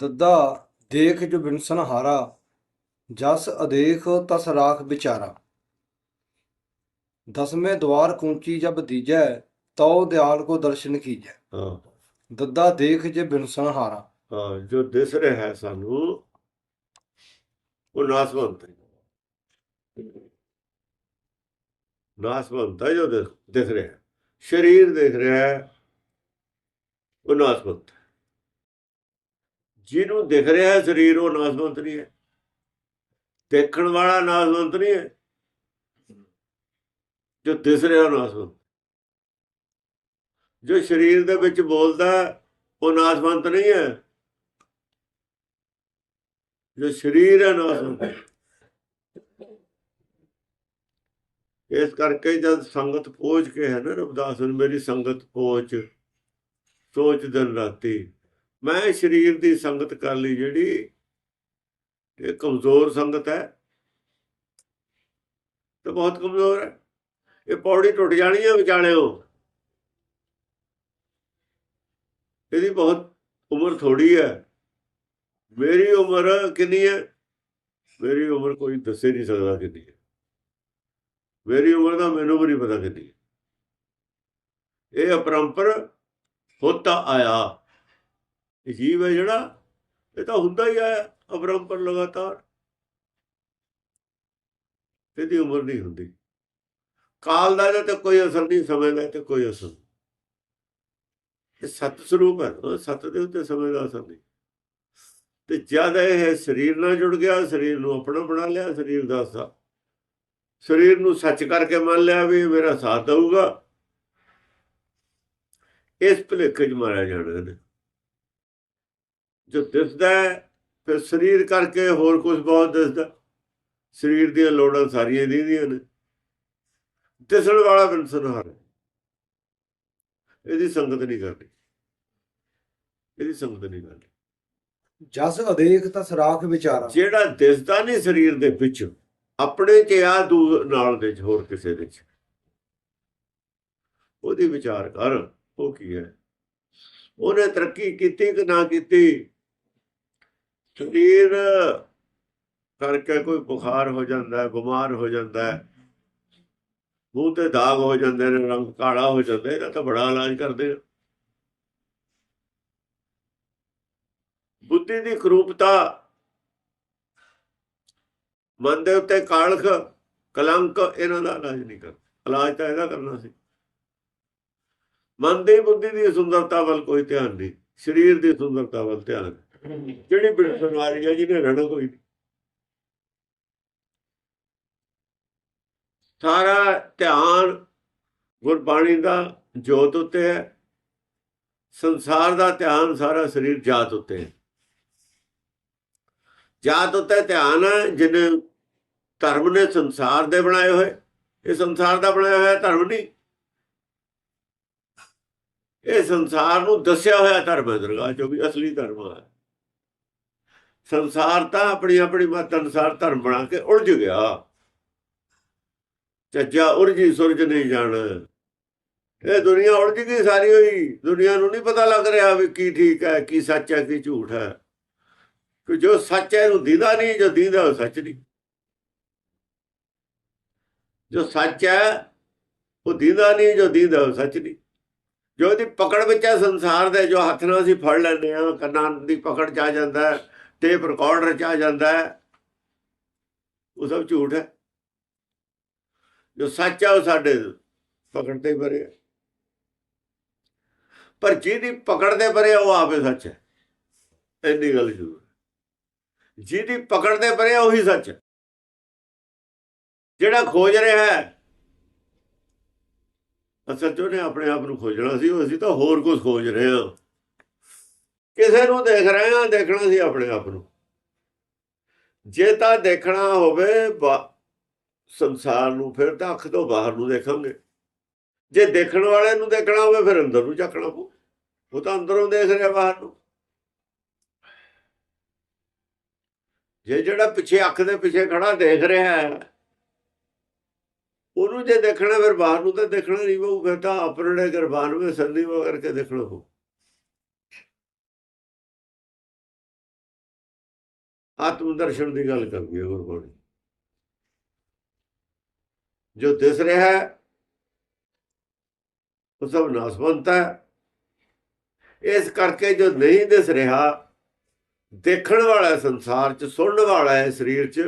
ਦੱਦਾ ਦੇਖ ਜੋ ਬਿਨਸਨ ਹਾਰਾ ਜਸ ਅਦੇਖ ਤਸ ਰਾਖ ਵਿਚਾਰਾ। ਦਸਵੇਂ ਦਵਾਰ ਕੂੰਚੀ ਜਬ ਦੀਜੈ ਤਉ ਦਿਆਲ ਕੋ ਦਰਸ਼ਨ ਕੀਜੈ। ਹਾਂ। ਦੱਦਾ ਦੇਖ ਜੇ ਬਿਨਸਨ ਹਾਰਾ ਹਾਂ ਜੋ ਦਿਸ ਰਿਹਾ ਹੈ ਸਾਨੂੰ ਉਹ ਨਾਸਵੰਤ ਹੈ ਨਾਸਵੰਤ ਹੈ ਜੋ ਦਿਖ ਰਿਹਾ। ਹੈ ਸਰੀਰ ਦੇਖ ਰਿਹਾ ਹੈ ਉਹ ਨਾਸਵੰਤ ਜਿਹਨੂੰ ਦਿਖ ਰਿਹਾ ਹੈ ਸਰੀਰ, ਉਹ ਨਾਸਵੰਤ ਨਹੀਂ ਹੈ। ਦੇਖਣ ਵਾਲਾ ਨਾਸਵੰਤ ਨਹੀਂ ਹੈ। ਜੋ ਦਿਸ ਰਿਹਾ ਨਾਸਵੰਤ ਜੋ ਸਰੀਰ ਦੇ ਵਿੱਚ ਬੋਲਦਾ ਉਹ ਨਾਸਵੰਤ ਨਹੀਂ ਹੈ। ਜੋ ਸਰੀਰ ਹੈ ਨਾਸਵੰਤ ਇਸ ਕਰਕੇ ਜਦ ਸੰਗਤ ਪਹੁੰਚ ਕੇ ਹੈ ਨਾ ਰਬਦਾਸ ਨੂੰ ਮੇਰੀ ਸੰਗਤ ਪਹੁੰਚ ਸੋਚ ਦਿਨ ਰਾਤੀ। ਮੈਂ ਸਰੀਰ ਦੀ ਸੰਗਤ ਕਰ ਲਈ ਜਿਹੜੀ ਇਹ ਕਮਜ਼ੋਰ ਸੰਗਤ ਹੈ। ਤੇ ਬਹੁਤ ਕਮਜ਼ੋਰ ਹੈ। ਇਹ ਪੌੜੀ ਟੁੱਟ ਜਾਣੀ ਹੈ ਵਿਚਾਲਿਓ। ਇਹਦੀ ਬਹੁਤ ਉਮਰ ਥੋੜੀ ਹੈ। ਮੇਰੀ ਉਮਰ ਕਿੰਨੀ ਹੈ? ਮੇਰੀ ਉਮਰ ਕੋਈ ਦੱਸੇ ਨਹੀਂ ਸਕਦਾ ਕਿੰਨੀ ਹੈ। ਮੇਰੀ ਉਮਰ ਦਾ ਮੈਨੂੰ ਵੀ ਨਹੀਂ ਪਤਾ ਕਿੰਨੀ ਹੈ। ਇਹ ਅਪਰੰਪਰ ਹੋਤਾ ਆਇਆ। ਇਹ ਜੀਵ ਹੈ ਜਿਹੜਾ, ਇਹ ਤਾਂ ਹੁੰਦਾ ਹੀ ਆਇਆ ਪਰ ਲਗਾਤਾਰ। ਇਹਦੀ ਉਮਰ ਨਹੀਂ ਹੁੰਦੀ। ਕਾਲ ਦਾ ਤੇ ਕੋਈ ਅਸਰ ਨਹੀਂ, ਸਮੇਂ ਦਾ ਤੇ ਕੋਈ ਅਸਰ ਨਹੀਂ। ਇਹ ਸਤ ਸਰੂਪ ਹੈ, ਉਹ ਸਤ ਦੇ ਉੱਤੇ ਸਮੇਂ ਦਾ ਅਸਰ ਨਹੀਂ। ਤੇ ਜਦ ਇਹ ਸਰੀਰ ਨਾਲ ਜੁੜ ਗਿਆ, ਸਰੀਰ ਨੂੰ ਆਪਣਾ ਬਣਾ ਲਿਆ, ਸਰੀਰ ਦਾ ਸਾ, ਸਰੀਰ ਨੂੰ ਸੱਚ ਕਰਕੇ ਮੰਨ ਲਿਆ ਵੀ ਇਹ ਮੇਰਾ ਸਾਥ ਦਊਗਾ। ਇਸ ਭੁਲੇਖੇ 'ਚ ਮਾਰਿਆ ਜਾਣਾ ਨੇ ਜੋ ਦਿਸਦਾ ਫਿਰ ਸਰੀਰ ਕਰਕੇ ਹੋਰ ਕੁਝ ਬਹੁਤ ਦਿਸਦਾ। ਸਰੀਰ ਦੀਆਂ ਲੋੜਾਂ ਸਾਰੀਆਂ ਦੀਦੀਆਂ ਨੇ। ਦਿਸਣ ਵਾਲਾ ਬਿਨਸਨ ਹਾਰ ਹੈ। ਇਹਦੀ ਸੰਗਤ ਨਹੀਂ ਕਰਨੀ ਇਹਦੀ ਸੰਗਤ ਨਹੀਂ ਕਰਨੀ ਜਸ ਅਦੇਖ ਤਸ ਰਾਖ ਵਿਚਾਰਾ। ਜਿਹੜਾ ਦਿਸਦਾ ਨਹੀਂ ਸਰੀਰ ਦੇ ਵਿੱਚ ਆਪਣੇ ਚ ਆ ਦੂਰ ਨਾਲ ਦੇ ਹੋਰ ਕਿਸੇ ਦੇ ਚ ਉਹਦੀ ਵਿਚਾਰ ਕਰ ਉਹ ਕੀ ਹੈ? ਉਹਨੇ ਤਰੱਕੀ ਕੀਤੀ ਕਿ ਨਾ ਕੀਤੀ? ਸਰੀਰ ਕਰਕੇ ਕੋਈ ਬੁਖਾਰ ਹੋ ਜਾਂਦਾ ਹੈ, ਬਿਮਾਰ ਹੋ ਜਾਂਦਾ ਹੈ, ਮੂੰਹ ਤੇ ਦਾਗ ਹੋ ਜਾਂਦੇ ਨੇ, ਰੰਗ ਕਾਲਾ ਹੋ ਜਾਂਦਾ, ਇਹਦਾ ਤਾਂ ਬੜਾ ਇਲਾਜ ਕਰਦੇ ਆ। ਬੁੱਧੀ ਦੀ ਕਰੂਪਤਾ ਮਨ ਦੇ ਉੱਤੇ ਕਾਲਖ, ਕਲੰਕ, ਇਹਨਾਂ ਦਾ ਇਲਾਜ ਨਹੀਂ ਕਰ ਇਲਾਜ ਤਾਂ ਇਹਦਾ ਕਰਨਾ ਸੀ। ਮਨ ਦੀ ਬੁੱਧੀ ਦੀ ਸੁੰਦਰਤਾ ਵੱਲ ਕੋਈ ਧਿਆਨ ਨਹੀਂ, ਸਰੀਰ ਦੀ ਸੁੰਦਰਤਾ ਵੱਲ ਧਿਆਨ। ਜਿਹੜੀ ਬਿਲਕੁਲ ਆ ਹੈ, ਜਿਹਨੇ ਰਹਿਣਾ ਹੋਈ ਸਾਰਾ ਧਿਆਨ ਗੁਰਬਾਣੀ ਦਾ ਜੋਤ ਉੱਤੇ ਹੈ। ਸੰਸਾਰ ਦਾ ਧਿਆਨ ਸਾਰਾ ਸਰੀਰ ਜਾਤ ਉੱਤੇ ਹੈ। ਜਾਤ ਉੱਤੇ ਧਿਆਨ ਹੈ ਜਿਹਨੇ ਧਰਮ ਨੇ ਸੰਸਾਰ ਦੇ ਬਣਾਏ ਹੋਏ। ਇਹ ਸੰਸਾਰ ਦਾ ਬਣਾਇਆ ਹੋਇਆ ਧਰਮ ਨਹੀਂ। ਇਹ ਸੰਸਾਰ ਨੂੰ ਦੱਸਿਆ ਹੋਇਆ ਧਰਮ ਹੈ ਦਰਗਾਹ ਚੋਂ ਵੀ ਅਸਲੀ ਧਰਮ ਹੈ। ਸੰਸਾਰ ਤਾਂ ਆਪਣੀ ਆਪਣੀ ਮਤ ਅਨੁਸਾਰ ਧਰਮ ਬਣਾ ਕੇ ਉਲਝ ਗਿਆ। ਚੱਜਾ ਉਰਜੀ ਸੁਰਜ ਨਹੀਂ ਜਾਣ। ਇਹ ਦੁਨੀਆ ਉਲਝ ਗਈ ਸਾਰੀ ਹੋਈ। ਦੁਨੀਆ ਨੂੰ ਨਹੀਂ ਪਤਾ ਲੱਗ ਰਿਹਾ ਵੀ ਕੀ ਠੀਕ ਹੈ, ਕੀ ਸੱਚ ਹੈ, ਕੀ ਝੂਠ ਹੈ। ਕਿ ਜੋ ਸੱਚ ਹੈ, ਇਹਨੂੰ ਦੀਦਾ ਨਹੀਂ, ਜੋ ਦੀਦਾ ਉਹ ਸੱਚ ਨਹੀਂ। ਜੋ ਸੱਚ ਹੈ, ਉਹ ਦੀਦਾ ਨਹੀਂ, ਜੋ ਦੀਦਾ ਉਹ ਸੱਚ ਨਹੀਂ। ਜੋ ਇਹਦੀ ਪਕੜ ਵਿੱਚ ਹੈ ਸੰਸਾਰ ਦੇ, ਜੋ ਹੱਥ ਨਾਲ ਅਸੀਂ ਫੜ ਲੈਂਦੇ ਆ ਕੰਨਾਂ ਦੀ ਪਕੜ ਚ ਆ ਜਾਂਦਾ ਹੈ। ਟੇਪ ਰਿਕਾਰਡਰ ਚ ਜਾਂਦਾ ਹੈ। ਉਹ ਸਭ ਝੂਠ ਹੈ। ਜੋ ਸੱਚ ਹੈ ਉਹ ਸਾਡੇ ਪਕੜ ਤੇ ਹੀ ਭਰੇ ਪਰ ਜਿਹਦੀ ਪਕੜ ਦੇ ਭਰੇ ਉਹ ਆਪੇ ਸੱਚ ਹੈ। ਇੰਨੀ ਗੱਲ ਜ਼ਰੂਰ ਜਿਹਦੀ ਪਕੜ ਦੇ ਭਰੇ ਉਹੀ ਸੱਚ ਹੈ। ਜਿਹੜਾ ਖੋਜ ਰਿਹਾ ਹੈ, ਅਸਲ ਚ ਉਹਨੇ ਆਪਣੇ ਆਪ ਨੂੰ ਖੋਜਣਾ ਸੀ, ਉਹ ਅਸੀਂ ਤਾਂ ਹੋਰ ਕੁਝ ਖੋਜ ਰਹੇ ਹਾਂ। ਕਿਸੇ ਨੂੰ ਦੇਖ ਰਹੇ ਹਾਂ, ਦੇਖਣਾ ਸੀ ਆਪਣੇ ਆਪ ਨੂੰ। ਜੇ ਤਾਂ ਦੇਖਣਾ ਹੋਵੇ ਸੰਸਾਰ ਨੂੰ ਫਿਰ ਤਾਂ ਅੱਖ ਤੋਂ ਬਾਹਰ ਨੂੰ ਦੇਖਾਂਗੇ। ਜੇ ਦੇਖਣ ਵਾਲੇ ਨੂੰ ਦੇਖਣਾ ਹੋਵੇ, ਫਿਰ ਅੰਦਰ ਨੂੰ ਝਾਕਣਾ ਪਊ। ਉਹ ਤਾਂ ਅੰਦਰੋਂ ਦੇਖ ਰਿਹਾ ਬਾਹਰ ਨੂੰ। ਜੇ ਜਿਹੜਾ ਪਿੱਛੇ ਅੱਖ ਦੇ ਪਿੱਛੇ ਖੜਾ ਦੇਖ ਰਿਹਾ ਹੈ, ਉਹਨੂੰ ਜੇ ਦੇਖਣਾ ਫਿਰ ਬਾਹਰ ਨੂੰ ਤਾਂ ਦੇਖਣਾ ਨਹੀਂ ਪਊ, ਫਿਰ ਤਾਂ ਆਪਣੇ ਗਰਬਾਨ ਵਿੱਚ ਸੰਧੀ ਕਰਕੇ ਦੇਖਣਾ ਪਊ। ਆਤਮ ਦਰਸ਼ਨ ਦੀ ਗੱਲ ਕਰਦੀ ਹੈ ਗੁਰਬਾਣੀ। ਜੋ ਦਿਸ ਰਿਹਾ ਹੈ, ਉਹ ਸਭ ਨਾਸਵੰਤ ਹੈ। ਇਸ ਕਰਕੇ ਜੋ ਨਹੀਂ ਦਿਸ ਰਿਹਾ, ਦੇਖਣ ਵਾਲਾ ਸੰਸਾਰ 'ਚ, ਸੁਣਨ ਵਾਲਾ ਹੈ ਸਰੀਰ 'ਚ,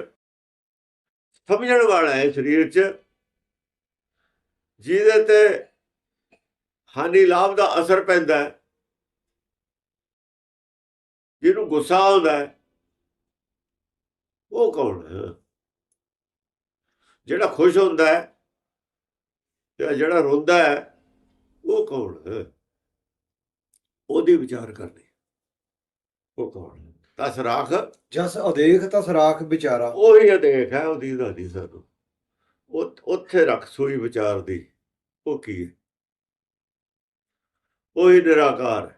ਸਮਝਣ ਵਾਲਾ ਹੈ ਸਰੀਰ 'ਚ। ਜਿਹਦੇ ਤੇ ਹਾਨੀ ਲਾਭ ਦਾ ਅਸਰ ਪੈਂਦਾ ਹੈ। ਜਿਹਨੂੰ ਗੁੱਸਾ ਆਉਂਦਾ ਹੈ ਉਹ ਕੌਣ ਹੈ? ਜਿਹੜਾ ਖੁਸ਼ ਹੁੰਦਾ ਹੈ ਤੇ ਜਿਹੜਾ ਰੋਂਦਾ ਹੈ ਉਹ ਕੌਣ ਹੈ? ਉਹਦੀ ਵਿਚਾਰ ਕਰਨੀ। ਉਹ ਕੌਣ ਹੈ? ਤਸ ਰਾਖ ਜਸ ਅਦੇਖ ਤਸ ਰਾਖ ਵਿਚਾਰਾ। ਉਹੀ ਅਦੇਖ ਹੈ ਉਹਦੀ ਦਾਦੀ ਸਾਨੂੰ। ਉੱਥੇ ਰੱਖ ਸੋਈ ਵਿਚਾਰ ਦੀ। ਉਹ ਕੀ ਹੈ? ਉਹੀ ਨਿਰਾਕਾਰ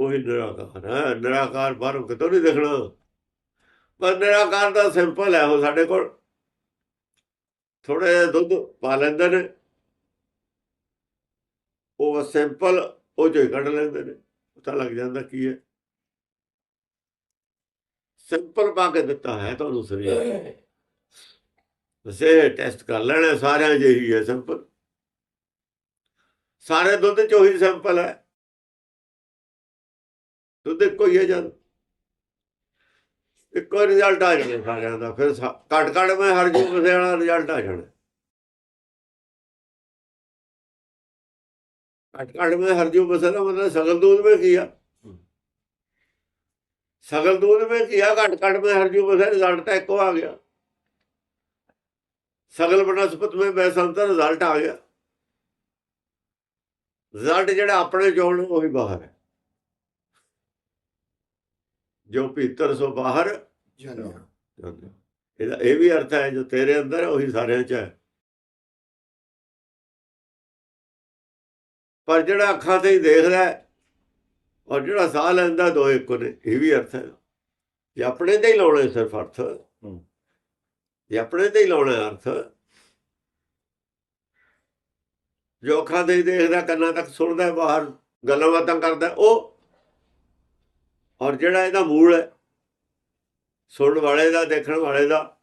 ਉਹੀ ਨਿਰਾਕਾਰ ਹੈ, ਨਿਰਾਕਾਰ ਬਾਹਰੋਂ ਕਿਤੋਂ ਨਹੀਂ ਦੇਖਣਾ। ਪਰ ਨਿਰਾਕਾਰ ਦਾ ਸਿੰਪਲ ਹੈ, ਉਹ ਸਾਡੇ ਕੋਲ ਥੋੜੇ ਜਿਹਾ ਦੁੱਧ ਪਾ ਲੈਂਦੇ ਨੇ। ਉਹ ਸਿੰਪਲ ਉਹ ਜੋ ਕੱਢ ਲੈਂਦੇ ਨੇ। ਪਤਾ ਲੱਗ ਜਾਂਦਾ ਕੀ ਹੈ। ਸਿੰਪਲ ਪਾ ਕੇ ਦਿੱਤਾ ਹੈ ਤੁਹਾਨੂੰ ਸਰੀਰ ਵਸੇ ਟੈਸਟ ਕਰ ਲੈਣਾ, ਸਾਰਿਆਂ ਜਿਹੀ ਹੈ ਸਿੰਪਲ ਸਾਰੇ ਦੁੱਧ ਚ ਉਹੀ ਸਿੰਪਲ ਹੈ। ਦੁੱਧ ਇੱਕੋ ਹੀ ਹੈ ਜਦ। ਇੱਕੋ ਰਿਜ਼ਲਟ ਆ ਜਾਣਾ ਸਾਰਿਆਂ ਦਾ, ਫਿਰ ਕੱਟ ਕੱਟ ਮੈਂ ਹਰ ਜੂ ਕਿਸੇ ਵਾਲਾ ਰਿਜ਼ਲਟ ਆ ਜਾਣਾ। ਕੱਟ ਕੱਟ ਮੈਂ ਹਰ ਜੂ ਕਿਸੇ ਦਾ, ਮਤਲਬ ਸਗਲ ਦੂਧ ਵਿੱਚ ਕੀ ਆ? ਸਗਲ ਦੂਧ ਵਿੱਚ ਕੀ ਆ? ਘਟ ਘਟ ਮੈਂ ਹਰ ਜੂ ਬਸੇ ਰਿਜ਼ਲਟ ਤਾਂ ਇੱਕੋ ਆ ਗਿਆ। ਸਗਲ ਬਨਸਪਤ ਵਿੱਚ ਮੈਂ ਤਾਂ ਰਿਜ਼ਲਟ ਆ ਗਿਆ। ਰਿਜ਼ਲਟ ਜਿਹੜਾ ਆਪਣੇ ਚੋਣ ਉਹੀ ਬਾਹਰ ਹੈ। ਜੋ ਭੀਤਰ ਸੋ ਬਾਹਰ। ਜਾਣਿਆ। ਇਹਦਾ ਇਹ ਵੀ ਅਰਥ ਹੈ ਜੋ ਤੇਰੇ ਅੰਦਰ ਹੈ ਉਹੀ ਸਾਰਿਆਂ 'ਚ ਹੈ। ਪਰ ਜਿਹੜਾ ਅੱਖਾਂ ਤੇ ਹੀ ਦੇਖਦਾ ਹੈ ਔਰ ਜਿਹੜਾ ਸਾਹ ਲੈਂਦਾ ਦੋ ਇੱਕੋ ਨੇ ਇਹ ਵੀ ਅਰਥ ਹੈ। ਜੇ ਆਪਣੇ ਤੇ ਹੀ ਲਾਉਣਾ ਸਿਰਫ ਅਰਥ ਜੇ ਆਪਣੇ ਤੇ ਹੀ ਲਾਉਣਾ ਅਰਥ ਜੋ ਅੱਖਾਂ ਤੇ ਹੀ ਦੇਖਦਾ ਕੰਨਾਂ ਤੱਕ ਸੁਣਦਾ ਬਾਹਰ ਗੱਲਾਂ ਬਾਤਾਂ ਕਰਦਾ ਉਹ ਔਰ ਜਿਹੜਾ ਇਹਦਾ ਮੂਲ ਹੈ, ਸੁਣਨ ਵਾਲੇ ਦਾ, ਦੇਖਣ ਵਾਲੇ ਦਾ,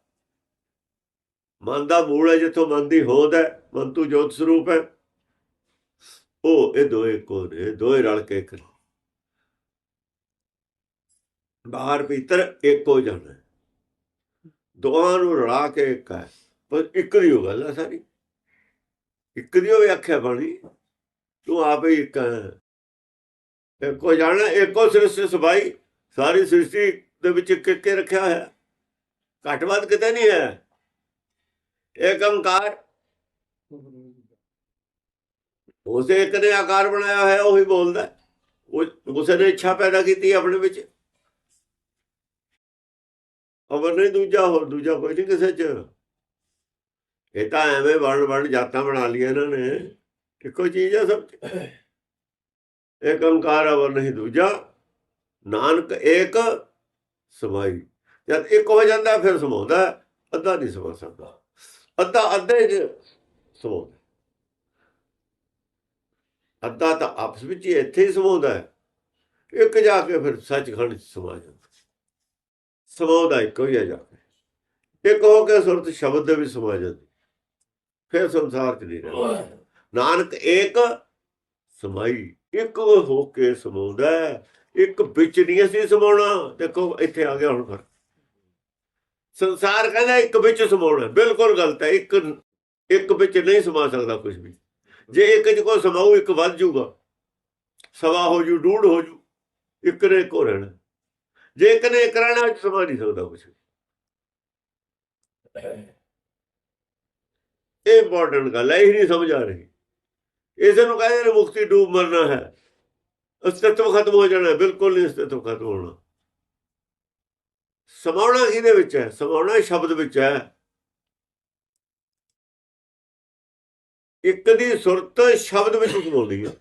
ਮਨ ਦਾ ਮੂਲ ਹੈ ਜਿੱਥੋਂ ਮਨ ਦੀ ਹੋਂਦ ਹੈ, ਮਨ ਤੂੰ ਜੋਤ ਸਰੂਪ ਹੈ। ਉਹ ਇਹ ਦੋਏ ਇੱਕੋ ਨੇ ਦੋਏ ਰਲ ਕੇ ਇੱਕ ਨੇ। ਬਾਹਰ ਭੀਤਰ ਇੱਕੋ ਜਾਣਾ ਹੈ। ਦੋਹਾਂ ਨੂੰ ਰਲਾ ਕੇ ਇੱਕ ਹੈ। ਪਰ ਇੱਕ ਦੀ ਹੋ ਗੱਲ ਹੈ ਸਾਰੀ। ਇੱਕ ਦੀ ਹੋਵੇ ਵਿਆਖਿਆ ਬਣੀ। ਤੂੰ ਆਪੇ ਹੀ ਇੱਕ ਹੈ। ਇੱਕੋ ਜਾਣਾ ਇੱਕੋ ਸ੍ਰਿਸ਼ਟੀ ਸਬਾਈ, ਸਾਰੀ ਸ੍ਰਿਸ਼ਟੀ ਦੇ ਵਿੱਚ ਇੱਕ ਰੱਖਿਆ ਹੋਇਆ। ਘੱਟ ਵੱਧ ਕਿਤੇ ਨਹੀਂ ਹੈ। ਏਕ ਓੰਕਾਰ। ਉਸੇ ਇੱਕ ਨੇ ਆਕਾਰ ਬਣਾਇਆ ਹੋਇਆ, ਉਹੀ ਬੋਲਦਾ। ਹੈ। ਉਸੇ ਨੇ ਇੱਛਾ ਪੈਦਾ ਕੀਤੀ ਆਪਣੇ ਵਿੱਚ। ਅਵਰ ਨਹੀਂ ਦੂਜਾ ਹੋਰ, ਦੂਜਾ ਕੋਈ ਨਹੀਂ ਕਿਸੇ ਚ। ਇਹ ਤਾਂ ਐਵੇਂ ਵਰਣ ਵਰਣ ਜਾਤਾਂ ਬਣਾ ਲਈਆਂ ਇਹਨਾਂ ਨੇ। ਇੱਕੋ ਚੀਜ਼ ਹੈ ਸਭ ਏਕ ਓੰਕਾਰ ਅਵਰ ਨਹੀਂ ਦੂਜਾ ਨਾਨਕ ਏਕ ਸਮਾਈ। ਜਦ ਇੱਕ ਹੋ ਜਾਂਦਾ ਫਿਰ ਸਮਾਉਂਦਾ ਅੱਧਾ ਨਹੀਂ ਸਮਾ ਸਕਦਾ। ਅੱਧਾ ਅੱਧੇ ਚ ਸਮਾਉਂਦਾ ਅੱਧਾ ਤਾਂ ਆਪਸ ਵਿੱਚ ਹੀ ਇੱਥੇ ਹੀ ਸਮਾਉਂਦਾ ਹੈ। ਇੱਕ ਜਾ ਕੇ ਫਿਰ ਸੱਚਖੰਡ ਚ ਸਮਾ ਜਾਂਦਾ ਸਮਾਉਂਦਾ ਇੱਕੋ ਹੀ ਹੈ ਜਾ ਕੇ। ਇੱਕ ਹੋ ਕੇ ਸੁਰਤ ਸ਼ਬਦ ਦੇ ਵਿੱਚ ਸਮਾ ਜਾਂਦੀ ਫਿਰ ਸੰਸਾਰ ਚ ਨਹੀਂ ਰਹਿੰਦਾ। ਨਾਨਕ ਏਕ ਸਮਾਈ। ਇੱਕ ਹੋ ਕੇ ਸਮਾਉਂਦਾ ਇੱਕ ਵਿੱਚ ਨਹੀਂ ਅਸੀਂ ਸਮਾਉਣਾ। ਦੇਖੋ, ਇੱਥੇ ਆ ਗਿਆ ਹੁਣ ਫਿਰ ਸੰਸਾਰ ਕਹਿੰਦਾ ਇੱਕ ਵਿੱਚ ਸਮਾਉਣਾ ਬਿਲਕੁਲ ਗਲਤ ਹੈ। ਇੱਕ ਇੱਕ ਵਿੱਚ ਨਹੀਂ ਸਮਾ ਸਕਦਾ ਕੁਝ ਵੀ। ਜੇ ਇੱਕ ਚ ਕੋ ਸਮਾਉ ਇੱਕ ਵੱਧ ਜੂਗਾ। ਸਵਾ ਹੋ ਜੂ, ਡੂਢ ਹੋ ਜੂ, ਇੱਕ ਨੇ ਇੱਕੋ ਰਹਿਣਾ। ਜੇ ਇੱਕ ਨੇ ਇੱਕ ਰਹਿਣਾ ਸਮਾ ਨਹੀਂ ਸਕਦਾ ਕੁਝ ਇਹ ਇੰਪੋਰਟੈਂਟ ਗੱਲ ਹੈ, ਇਹ ਨਹੀਂ ਸਮਝ ਆ ਰਹੀ। ਇਸੇ ਨੂੰ ਕਹਿੰਦੇ ਨੇ ਮੁਕਤੀ ਡੂਬ ਮਰਨਾ ਹੈ। ਅਸਤਿਤਵ ਖਤਮ ਹੋ ਜਾਣਾ ਬਿਲਕੁਲ ਨਹੀਂ ਅਸਤਿਤਵ ਖਤਮ ਹੋਣਾ। ਸਮਾਉਣਾ ਕਿਹਦੇ ਵਿੱਚ ਹੈ? ਸਮਾਉਣਾ ਸ਼ਬਦ ਵਿੱਚ ਹੈ। ਇੱਕ ਦੀ ਸੁਰਤ ਸ਼ਬਦ ਵਿੱਚ ਸਮਾਉਂਦੀ ਹੈ।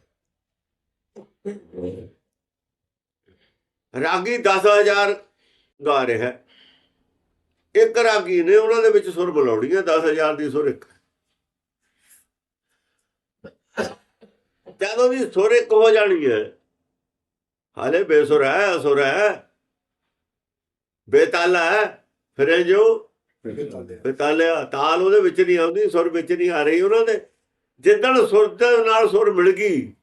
ਰਾਗੀ 10000 ਗਾ ਰਿਹਾ ਇੱਕ ਰਾਗੀ ਨੇ ਉਹਨਾਂ ਦੇ ਵਿੱਚ ਸੁਰ ਬੁਲਾਉਣੀ ਹੈ। 10000 ਦੀ ਸੁਰ ਇੱਕ। ਜਦੋਂ ਦੀ ਸੁਰ ਇੱਕ ਹੋ ਜਾਣੀ ਹੈ ਹਾਲੇ ਬੇਸੁਰ ਹੈ ਅਸੁਰ ਹੈ ਬੇਤਾਲਾ ਹੈ ਫਿਰ ਇਹ ਜੋ ਬੇਤਾਲਿਆ। ਤਾਲ ਉਹਦੇ ਵਿੱਚ ਨਹੀਂ ਆਉਂਦੀ ਸੁਰ ਵਿੱਚ ਨਹੀਂ ਆ ਰਹੀ ਉਹਨਾਂ ਦੇ। ਜਿੱਦਣ ਸੁਰ ਦੇ ਨਾਲ ਸੁਰ ਮਿਲ ਗਈ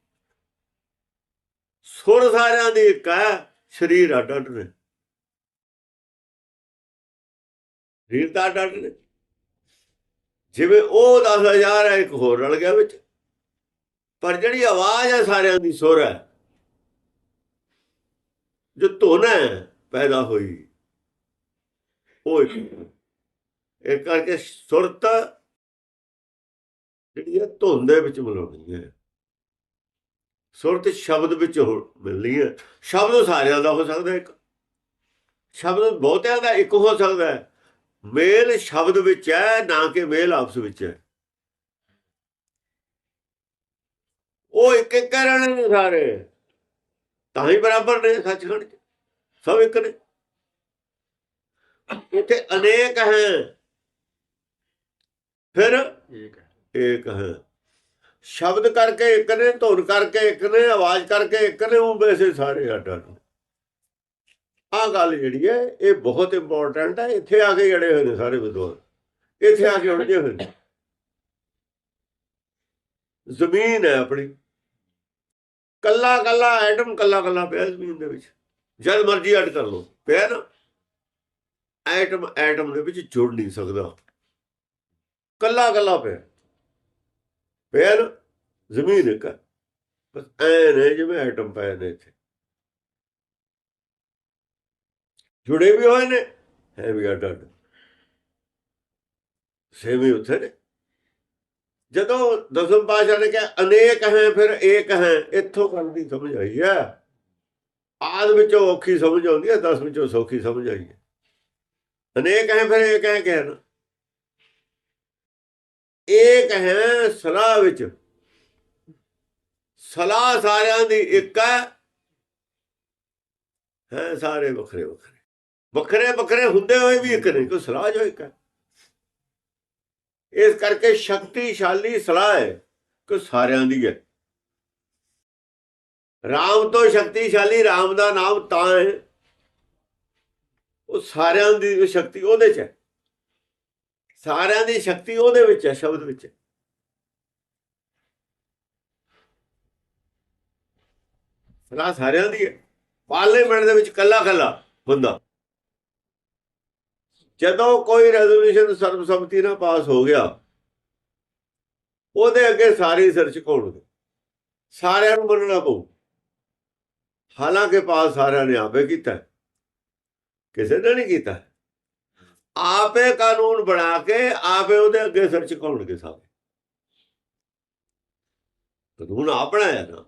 ਸੁਰ ਸਾਰਿਆਂ ਦੀ ਇੱਕ ਹੈ ਸਰੀਰ ਅੱਡ ਅੱਡ ਨੇ ਸਰੀਰ ਅੱਡ ਅੱਡ ਨੇ ਜਿਵੇਂ ਉਹ 10000 ਹੈ ਇੱਕ ਹੋਰ ਰਲ ਗਿਆ ਵਿੱਚ। ਪਰ ਜਿਹੜੀ ਆਵਾਜ਼ ਹੈ ਸਾਰਿਆਂ ਦੀ ਸੁਰ ਹੈ, ਜੋ ਧੁਨ ਹੈ ਪੈਦਾ ਹੋਈ, ਉਹ ਇੱਕ ਇਹ ਕਰਕੇ ਸੁਰਤ ਜਿਹੜੀ ਹੈ ਧੁਨ ਦੇ ਵਿੱਚ ਮਿਲਾਉਣੀ ਹੈ। ਸੁਰਤ ਸ਼ਬਦ ਵਿੱਚ ਹੋ- ਮਿਲਣੀ ਹੈ। ਸ਼ਬਦ ਸਾਰਿਆਂ ਦਾ ਹੋ ਸਕਦਾ ਇੱਕ। ਸ਼ਬਦ ਬਹੁਤਿਆਂ ਦਾ ਇੱਕ ਹੋ ਸਕਦਾ ਹੈ। ਮੇਲ ਸ਼ਬਦ ਵਿੱਚ ਹੈ, ਨਾ ਕਿ ਮੇਲ ਆਪਸ ਵਿੱਚ ਹੈ। ਉਹ ਇੱਕ ਇੱਕ ਕਰਨ ਨੇ ਸਾਰੇ। ਤਾਂ ਹੀ ਬਰਾਬਰ ਨੇ ਸੱਚਖੰਡ ਸਭ ਇੱਕ ਨੇ। ਇੱਥੇ ਅਨੇਕ ਹੈ। ਫਿਰ ਇੱਕ ਹੈ। ਏਕ ਹੈ। ਸ਼ਬਦ ਕਰਕੇ ਇੱਕ ਨੇ ਧੁਨ ਕਰਕੇ ਇੱਕ ਨੇ ਆਵਾਜ਼ ਕਰਕੇ ਇੱਕ ਨੇ ਉਹ ਵੈਸੇ ਸਾਰੇ ਅੱਡ ਅੱਡ ਆ ਗੱਲ ਜਿਹੜੀ ਹੈ ਇਹ ਬਹੁਤ ਇੰਪੋਰਟੈਂਟ ਹੈ। ਇੱਥੇ ਆ ਕੇ ਜੜੇ ਹੋਏ ਨੇ ਸਾਰੇ ਵਿਦਵਾਨ। ਇੱਥੇ ਆ ਕੇ ਉਲਝੇ ਹੋਏ ਨੇ। ਜ਼ਮੀਨ ਹੈ ਆਪਣੀ। ਕੱਲਾ ਕੱਲਾ ਐਟਮ ਕੱਲਾ ਕੱਲਾ ਪਿਆ ਜ਼ਮੀਨ ਦੇ ਵਿੱਚ। ਜਦ ਮਰਜ਼ੀ ਅੱਡ ਕਰ ਲਓ। ਪਿਆ ਨਾ ਐਟਮ ਐਟਮ ਦੇ ਵਿੱਚ ਜੁੜ ਨਹੀਂ ਸਕਦਾ। ਕੱਲਾ ਕੱਲਾ ਪਿਆ। ਪਿਆ ਜ਼ਮੀਨ ਇੱਕ ਬਸ ਐ ਨੇ ਜਿਵੇਂ ਐਟਮ ਪਏ ਨੇ ਇੱਥੇ। ਜੁੜੇ ਵੀ ਹੋਏ ਨੇ, ਹੈ ਵੀ ਅੱਡ ਅੱਡ ਸੇਮੀ ਉੱਥੇ ਨੇ। ਜਦੋਂ ਦਸਮ ਪਾਸ਼ਾ ਨੇ ਕਿਹਾ, ਅਨੇਕ ਹੈ ਫਿਰ ਏਕ ਹੈ, ਇੱਥੋਂ ਗੱਲ ਦੀ ਸਮਝ ਆਈ ਹੈ। ਆਦ ਵਿੱਚੋਂ ਔਖੀ ਸਮਝ ਆਉਂਦੀ ਹੈ 10 ਵਿੱਚੋਂ ਸੌਖੀ ਸਮਝ ਆਈ ਹੈ। ਅਨੇਕ ਹੈ ਫਿਰ ਏਕ ਹੈ ਕਹਿਣਾ। ਏਕ ਹੈ ਸਲਾਹ ਵਿੱਚ। ਸਲਾਹ ਸਾਰਿਆਂ ਦੀ ਇੱਕ ਹੈ। ਹੈ ਸਾਰੇ ਵੱਖਰੇ ਵੱਖਰੇ। ਵੱਖਰੇ ਵੱਖਰੇ ਹੁੰਦੇ ਹੋਏ ਵੀ ਇੱਕ ਨੇ, ਕੋਈ ਸਲਾਹ ਜੋ ਇੱਕ ਹੈ। ਇਸ ਕਰਕੇ ਸ਼ਕਤੀਸ਼ਾਲੀ ਸਲਾਹ ਹੈ ਕਿ ਸਾਰਿਆਂ ਦੀ ਹੈ। ਰਾਮ ਤੋਂ ਸ਼ਕਤੀਸ਼ਾਲੀ, ਰਾਮ ਦਾ ਨਾਮ ਤਾਂ ਹੈ। ਉਹ ਸਾਰਿਆਂ ਦੀ ਸ਼ਕਤੀ ਉਹਦੇ ਚ ਹੈ। ਸਾਰਿਆਂ ਦੀ ਸ਼ਕਤੀ ਉਹਦੇ ਵਿੱਚ ਹੈ, ਸ਼ਬਦ ਵਿੱਚ ਸਲਾਹ ਸਾਰਿਆਂ ਦੀ ਹੈ। ਪਾਰਲੀਮੈਂਟ ਦੇ ਵਿੱਚ ਕੱਲਾ ਕੱਲਾ ਬੰਦਾ। ਜਦੋਂ ਕੋਈ ਰੈਜ਼ੋਲੂਸ਼ਨ ਸਰਬਸੰਮਤੀ ਨਾਲ ਪਾਸ ਹੋ ਗਿਆ, ਉਹਦੇ ਅੱਗੇ ਸਾਰੇ ਸਿਰ ਕੋਣਗੇ ਸਾਰਿਆਂ ਨੂੰ ਮੰਨਣਾ ਪਊ। ਹਾਲਾਂਕਿ ਪਾਸ ਸਾਰਿਆਂ ਨੇ ਆਪੇ ਕੀਤਾ। ਕਿਸੇ ਨੇ ਨਹੀਂ ਕੀਤਾ। ਆਪੇ ਕਾਨੂੰਨ ਬਣਾ ਕੇ ਆਪੇ ਉਹਦੇ ਅੱਗੇ ਸਿਰ ਝੁਕਾਉਣਗੇ ਸਾਰੇ। ਕਾਨੂੰਨ ਆਪਣਾ ਹੈ ਨਾ।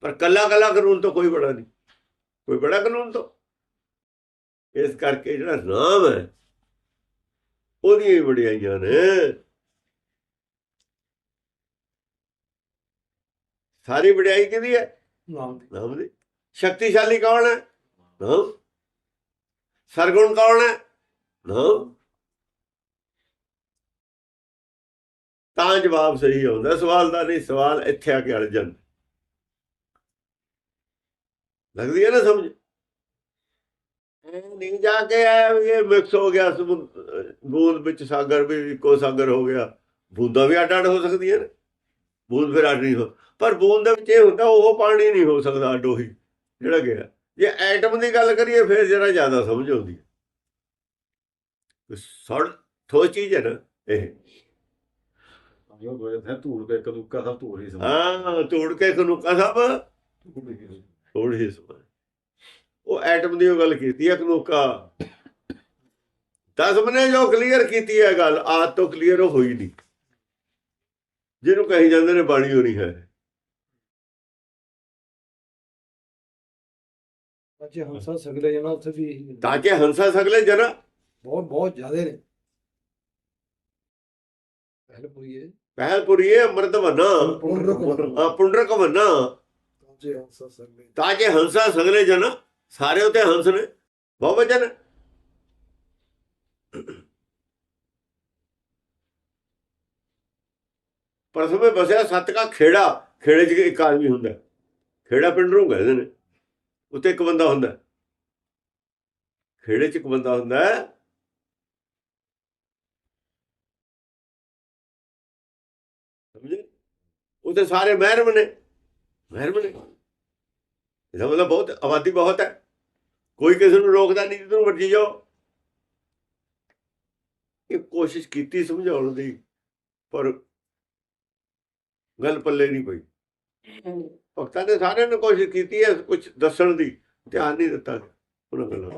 ਪਰ ਕੱਲਾ ਕੱਲਾ ਕਾਨੂੰਨ ਤਾਂ ਕੋਈ ਬੜਾ ਨਹੀਂ। ਕੋਈ ਬੜਾ ਕਾਨੂੰਨ ਤਾਂ। ਇਸ ਕਰਕੇ ਜਿਹੜਾ ਨਾਮ ਹੈ ਉਹਦੀਆਂ ਹੀ ਵਡਿਆਈਆਂ ਨੇ। ਸਾਰੀ ਵਡਿਆਈ ਕਿਹਦੀ ਹੈ? ਨਾਮ ਦੀ। ਨਾਮ ਦੀ। ਸ਼ਕਤੀਸ਼ਾਲੀ ਕੌਣ ਹੈ? ਨਾਮ ਸਰਗੁਣ ਕੌਣ ਹੈ? ਨਾਮ ਤਾਂ ਜਵਾਬ ਸਹੀ ਆਉਂਦਾ ਸਵਾਲ ਦਾ ਨਹੀਂ ਸਵਾਲ ਇੱਥੇ ਆ ਕੇ ਅੜ ਜਾਂਦਾ। ਲੱਗਦੀ ਹੈ ਨਾ ਸਮਝ? ਨਹੀਂ ਜਾ ਕੇ ਆਇਆ ਵੀ ਇਹ ਮਿਕਸ ਹੋ ਗਿਆ ਬੂੰਦ ਵਿੱਚ ਸਾਗਰ ਵੀ ਇੱਕੋ ਸਾਗਰ ਹੋ ਗਿਆ। ਬੂੰਦਾਂ ਵੀ ਅੱਡ ਅੱਡ ਹੋ ਸਕਦੀਆਂ ਨੇ। ਬੂੰਦ ਫਿਰ ਅੱਡ ਨਹੀਂ ਹੋ ਪਰ ਬੂੰਦ ਦੇ ਵਿੱਚ ਇਹ ਹੁੰਦਾ ਉਹ ਪਾਣੀ ਨਹੀਂ ਹੋ ਸਕਦਾ ਅੱਡ ਉਹੀ ਜਿਹੜਾ ਗਿਆ। ਜੇ ਐਟਮ ਦੀ ਗੱਲ ਕਰੀਏ ਫਿਰ ਜਰਾ ਜ਼ਿਆਦਾ ਸਮਝ ਆਉਂਦੀ ਹੈ। ਸੜ ਥੋ ਚੀਜ਼ ਹੈ ਨਾ ਇਹ। ਜੋ ਦੋ ਹੈ ਧੂੜ ਕੇ ਕਦੂਕਾ ਸਭ ਧੂੜ ਹੀ ਸਮਝ ਹਾਂ ਤੋੜ ਕੇ ਕਨੂਕਾ ਸਭ ਥੋੜੀ ਹੀ ਸਮਝ ਉਹ ਐਟਮ ਦੀ ਉਹ ਗੱਲ ਕੀਤੀ ਹੈ ਕਨੂਕਾ ਦਸਮ ਨੇ ਜੋ ਕਲੀਅਰ ਕੀਤੀ ਹੈ ਗੱਲ ਆਦ ਤੋਂ ਕਲੀਅਰ ਹੋਈ ਨਹੀਂ। ਜਿਹਨੂੰ ਕਹੀ ਜਾਂਦੇ ਨੇ ਬਾਣੀ ਹੋ ਨਹੀਂ ਹੈ। ਅੱਛੇ ਹੰਸਾ ਸਗਲੇ ਜਣਾ ਉੱਥੇ ਵੀ। ਤਾਂ ਕਿ ਹੰਸਾ ਸਗਲੇ ਜਨਾ। ਬਹੁਤ ਬਹੁਤ ਜ਼ਿਆਦੇ ਨੇ। ਪਹਿਲ ਪੂਰੀ ਹੈ ਪਹਿਲਪੁਰੀਏ ਅੰਮ੍ਰਿਤ ਵਨਾ। ਪੁੰਡਰਕ ਆ ਪੁੰਡਰਕ ਵਨਾ। ਜੇ ਹੰਸਾ ਸਗਲੇ। ਤਾਂ ਕਿ ਹੰਸਾ ਸਗਲੇ ਜਨ। ਸਾਰੇ ਉਤੇ ਹੰਸ ਨੇ ਬਹੁਵਚਨ ਹੈ। ਪ੍ਰਥਮੇ ਬਸਿਆ, ਸੱਤ ਕਾ ਖੇੜਾ, ਖੇੜੇ 'ਚ ਇੱਕ ਆਦਮੀ ਹੁੰਦਾ। ਖੇੜਾ ਪਿੰਡ ਨੂੰ ਕਹਿੰਦੇ ਨੇ, ਉੱਤੇ ਇੱਕ ਬੰਦਾ ਹੁੰਦਾ। ਖੇੜੇ ਚ ਇੱਕ ਬੰਦਾ ਹੁੰਦਾ। ਹੈ ਸਮਝੇ? ਉਹ ਸਾਰੇ ਮਹਿਰਮ ਨੇ। ਮਹਿਰਮ ਨੇ। ਇਹਦਾ ਮਤਲਬ ਬਹੁਤ, ਆਬਾਦੀ ਬਹੁਤ ਹੈ। ਕੋਈ ਕਿਸੇ ਨੂੰ ਰੋਕਦਾ ਨਹੀਂ ਜਿੱਦੋਂ ਮਰਜ਼ੀ ਜਾਓ। ਇਹ ਕੋਸ਼ਿਸ਼ ਕੀਤੀ ਸਮਝਾਉਣ ਦੀ ਪਰ ਗੱਲ ਪੱਲੇ ਨਹੀਂ ਪਈ। ਭਗਤਾਂ ਨੇ ਸਾਰਿਆਂ ਨੇ ਕੋਸ਼ਿਸ਼ ਕੀਤੀ ਹੈ ਕੁਝ ਦੱਸਣ ਦੀ ਧਿਆਨ ਨਹੀਂ ਦਿੱਤਾ ਉਹਨਾਂ ਗੱਲਾਂ